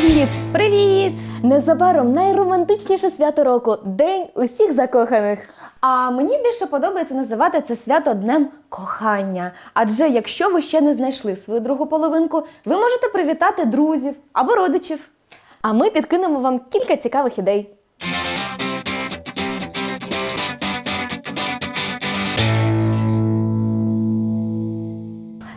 Привіт! Привіт! Незабаром найромантичніше свято року День усіх закоханих. А мені більше подобається називати це свято Днем кохання. Адже якщо ви ще не знайшли свою другу половинку, ви можете привітати друзів або родичів. А ми підкинемо вам кілька цікавих ідей.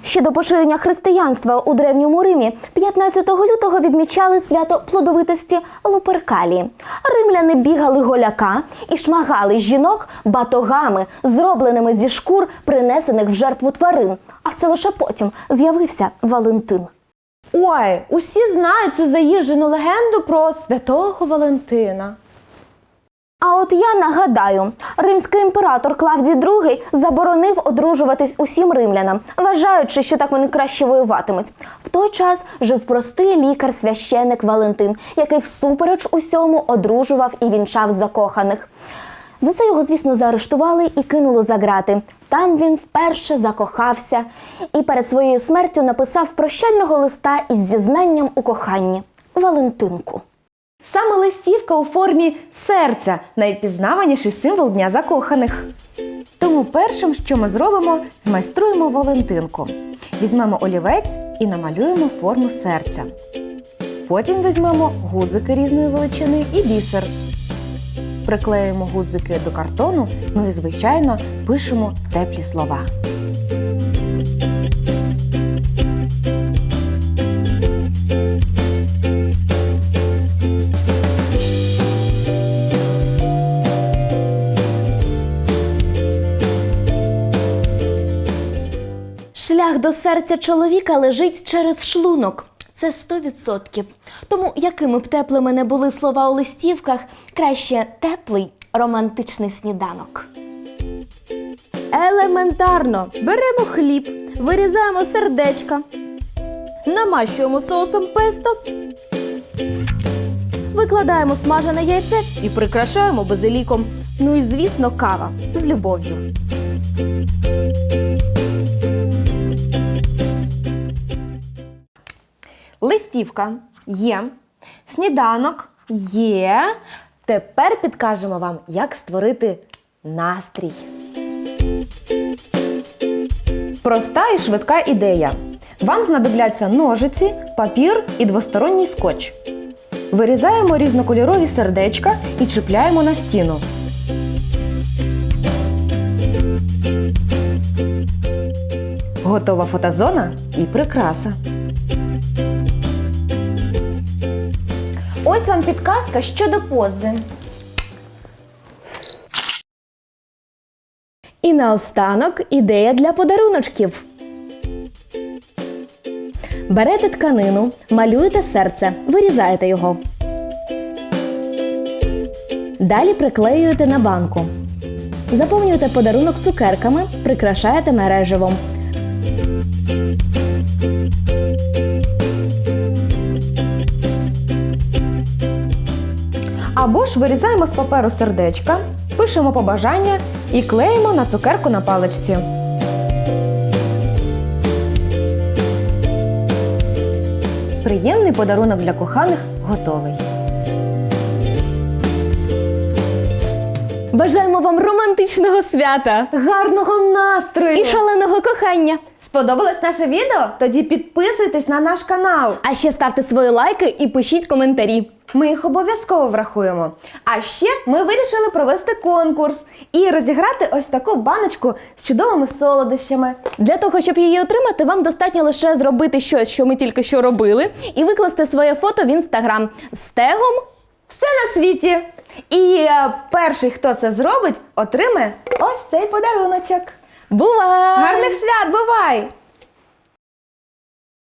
Ще до поширення християнства у древньому Римі 15 лютого відмічали свято плодовитості Луперкалії. Римляни бігали голяка і шмагали жінок батогами, зробленими зі шкур, принесених в жертву тварин. А це лише потім з'явився Валентин. Ой, усі знають цю заїжджену легенду про святого Валентина. А от я нагадаю, римський імператор Клавдій II заборонив одружуватись усім римлянам, вважаючи, що так вони краще воюватимуть. В той час жив простий лікар-священик Валентин, який всупереч усьому одружував і вінчав закоханих. За це його, звісно, заарештували і кинули за грати. Там він вперше закохався і перед своєю смертю написав прощального листа із зізнанням у коханні Валентинку. Саме листівка у формі серця найпізнаваніший символ Дня закоханих. Тому першим, що ми зробимо, змайструємо Валентинку. Візьмемо олівець і намалюємо форму серця. Потім візьмемо гудзики різної величини і бісер. Приклеюємо гудзики до картону, ну і, звичайно, пишемо теплі слова. Шлях до серця чоловіка лежить через шлунок. Це 100%. Тому, якими б теплими не були слова у листівках, краще теплий романтичний сніданок. Елементарно беремо хліб, вирізаємо сердечка, намащуємо соусом песто, викладаємо смажене яйце і прикрашаємо базиліком. Ну і звісно, кава з любов'ю. Листівка є, сніданок є. Тепер підкажемо вам, як створити настрій. Проста і швидка ідея. Вам знадобляться ножиці, папір і двосторонній скотч. Вирізаємо різнокольорові сердечка і чіпляємо на стіну. Готова фотозона і прикраса. Ось вам підказка щодо пози. І наостанок ідея для подаруночків. Берете тканину, малюєте серце, вирізаєте його. Далі приклеюєте на банку. Заповнюєте подарунок цукерками, прикрашаєте мереживом. Або ж вирізаємо з паперу сердечка, пишемо побажання і клеїмо на цукерку на паличці. Приємний подарунок для коханих готовий. Бажаємо вам романтичного свята Гарного настрою! і шаленого кохання! Сподобалось наше відео? Тоді підписуйтесь на наш канал. А ще ставте свої лайки і пишіть коментарі. Ми їх обов'язково врахуємо. А ще ми вирішили провести конкурс і розіграти ось таку баночку з чудовими солодощами. Для того, щоб її отримати, вам достатньо лише зробити щось, що ми тільки що робили, і викласти своє фото в інстаграм з тегом. Все на світі. І е, перший, хто це зробить, отримає ось цей подаруночок. Бувай! Гарних свят, бувай!